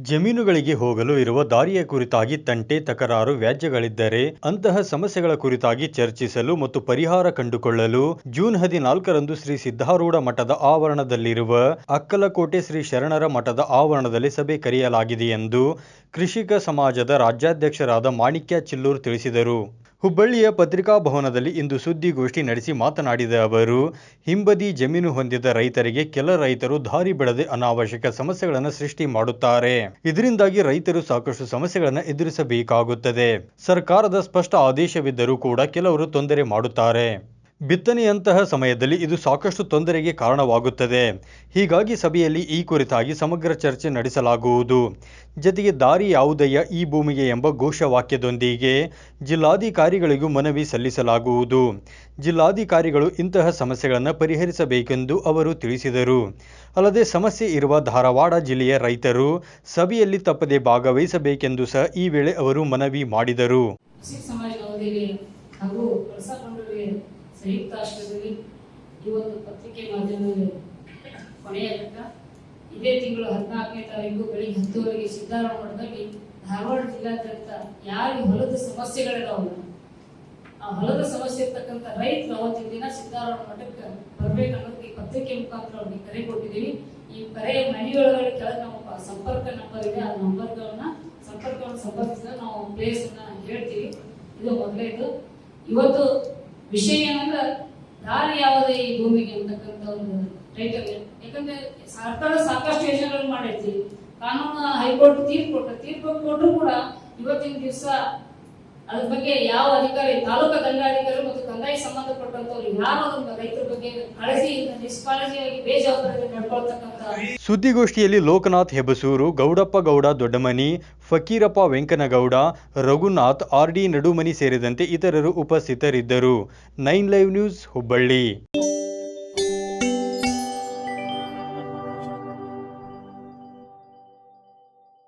ಜಮೀನುಗಳಿಗೆ ಹೋಗಲು ಇರುವ ದಾರಿಯ ಕುರಿತಾಗಿ ತಂಟೆ, ತಕರಾರು, ವ್ಯಾಜ್ಯಗಳಿದ್ದರೆ ಅಂತಹ ಸಮಸ್ಯೆಗಳ ಕುರಿತಾಗಿ ಚರ್ಚಿಸಲು ಮತ್ತು ಪರಿಹಾರ ಕಂಡುಕೊಳ್ಳಲು ಜೂನ್ ಹದಿನಾಲ್ಕರಂದು ಶ್ರೀ ಸಿದ್ಧಾರೂಢ ಮಠದ ಆವರಣದಲ್ಲಿರುವ ಅಕ್ಕಲಕೋಟೆ ಶ್ರೀ ಶರಣರ ಮಠದ ಆವರಣದಲ್ಲಿ ಸಭೆ ಕರೆಯಲಾಗಿದೆ ಎಂದು ಕೃಷಿಕ ಸಮಾಜದ ರಾಜ್ಯಾಧ್ಯಕ್ಷರಾದ ಮಾಣಿಕ್ಯ ಚಿಲ್ಲೂರ್ ತಿಳಿಸಿದರು. ಹುಬ್ಬಳ್ಳಿಯ ಪತ್ರಿಕಾಭವನದಲ್ಲಿ ಇಂದು ಸುದ್ದಿಗೋಷ್ಠಿ ನಡೆಸಿ ಮಾತನಾಡಿದ ಅವರು, ಹಿಂಬದಿ ಜಮೀನು ಹೊಂದಿದ ರೈತರಿಗೆ ಕೆಲ ರೈತರು ದಾರಿ ಬಿಡದೆ ಅನಾವಶ್ಯಕ ಸಮಸ್ಯೆಗಳನ್ನು ಸೃಷ್ಟಿ ಮಾಡುತ್ತಾರೆ. ಇದರಿಂದಾಗಿ ರೈತರು ಸಾಕಷ್ಟು ಸಮಸ್ಯೆಗಳನ್ನು ಎದುರಿಸಬೇಕಾಗುತ್ತದೆ. ಸರ್ಕಾರದ ಸ್ಪಷ್ಟ ಆದೇಶವಿದ್ದರೂ ಕೂಡ ಕೆಲವರು ತೊಂದರೆ ಮಾಡುತ್ತಾರೆ. ಬಿತ್ತನೆಯಂತಹ ಸಮಯದಲ್ಲಿ ಇದು ಸಾಕಷ್ಟು ತೊಂದರೆಗೆ ಕಾರಣವಾಗುತ್ತದೆ. ಹೀಗಾಗಿ ಸಭೆಯಲ್ಲಿ ಈ ಕುರಿತಾಗಿ ಸಮಗ್ರ ಚರ್ಚೆ ನಡೆಸಲಾಗುವುದು. ಜತೆಗೆ ದಾರಿ ಯಾವುದಯ್ಯ ಈ ಭೂಮಿಗೆ ಎಂಬ ಘೋಷವಾಕ್ಯದೊಂದಿಗೆ ಜಿಲ್ಲಾಧಿಕಾರಿಗಳಿಗೂ ಮನವಿ ಸಲ್ಲಿಸಲಾಗುವುದು. ಜಿಲ್ಲಾಧಿಕಾರಿಗಳು ಇಂತಹ ಸಮಸ್ಯೆಗಳನ್ನು ಪರಿಹರಿಸಬೇಕೆಂದು ಅವರು ತಿಳಿಸಿದರು. ಅಲ್ಲದೆ ಸಮಸ್ಯೆ ಇರುವ ಧಾರವಾಡ ಜಿಲ್ಲೆಯ ರೈತರು ಸಭೆಯಲ್ಲಿ ತಪ್ಪದೆ ಭಾಗವಹಿಸಬೇಕೆಂದು ಸಹ ಈ ವೇಳೆ ಅವರು ಮನವಿ ಮಾಡಿದರು. ಸಂಯುಕ್ತ ರಾಷ್ಟ್ರದಲ್ಲಿ ಈ ಒಂದು ಪತ್ರಿಕೆ ಮಾಧ್ಯಮದಲ್ಲಿ ಕೊನೆಯ ಘಟ್ಟ. ಇದೇ ತಿಂಗಳು ಹದಿನಾಲ್ಕನೇ ತಾರೀಕು ಬೆಳಿಗ್ಗೆ ಹತ್ತುವರೆಗೆ ಮಠದಲ್ಲಿ ಧಾರವಾಡ ಜಿಲ್ಲಾದ್ಯಂತ ಯಾರಿಗೆ ಹೊಲದ ಸಮಸ್ಯೆಗಳಿದಾವಲ್ಲ ಆ ಹೊಲದ ಸಮಸ್ಯೆ ಇರ್ತಕ್ಕಂಥ ರೈತರು ಅವತ್ತಿನ ದಿನ ಸಿದ್ದಾರಾಮ ಮಠಕ್ಕೆ ಬರ್ಬೇಕನ್ನೋದಕ್ಕೆ ಈ ಪತ್ರಿಕೆ ಮುಖಾಂತರ ಅವ್ರಿಗೆ ಕರೆ ಕೊಟ್ಟಿದ್ದೀವಿ. ಈ ಕರೆಯ ಮನೆಯೊಳಗಡೆ ಕೆಳಗೆ ನಮ್ಮ ಸಂಪರ್ಕ ನಂಬರ್ ಇದೆ. ಆ ನಂಬರ್ಗಳನ್ನ ಸಂಪರ್ಕವನ್ನು ಸಂಪರ್ಕಿಸಿದ ನಾವು ಪ್ಲೇಸನ್ನು ಹೇಳ್ತೀವಿ. ಇದು ಮೊದಲೇದು ಇವತ್ತು ವಿಷಯ ಏನಂದ್ರೆ, ದಾರಿ ಯಾವುದೇ ಈ ಭೂಮಿಗೆ ಅಂತಕ್ಕಂಥ ಒಂದು ಟೈಟಲ್ ಯಾಕಂದ್ರೆ ಸರ್ಕಾರ ಸಾಕಷ್ಟು ಯೋಜನೆಗಳು ಮಾಡೈತಿ ಕಾನೂನು ಹೈಕೋರ್ಟ್ ತೀರ್ಪು ಕೊಟ್ಟ ತೀರ್ಪು ಕೊಟ್ಟರು ಕೂಡ ಇವತ್ತಿನ ದಿವಸ ಅದ್ರ ಬಗ್ಗೆ ಯಾವ ಅಧಿಕಾರಿ, ತಾಲೂಕಾ ದಂಡಾಧಿಕಾರಿ ಸುದ್ದಿಗೋಷ್ಠಿಯಲ್ಲಿ ಲೋಕನಾಥ್ ಹೆಬಸೂರು, ಗೌಡಪ್ಪ ಗೌಡ ದೊಡ್ಡಮನಿ, ಫಕೀರಪ್ಪ ವೆಂಕನಗೌಡ, ರಘುನಾಥ್, ಆರ್ ಡಿ ನಡುಮನಿ ಸೇರಿದಂತೆ ಇತರರು ಉಪಸ್ಥಿತರಿದ್ದರು. Nine live news Hubballi.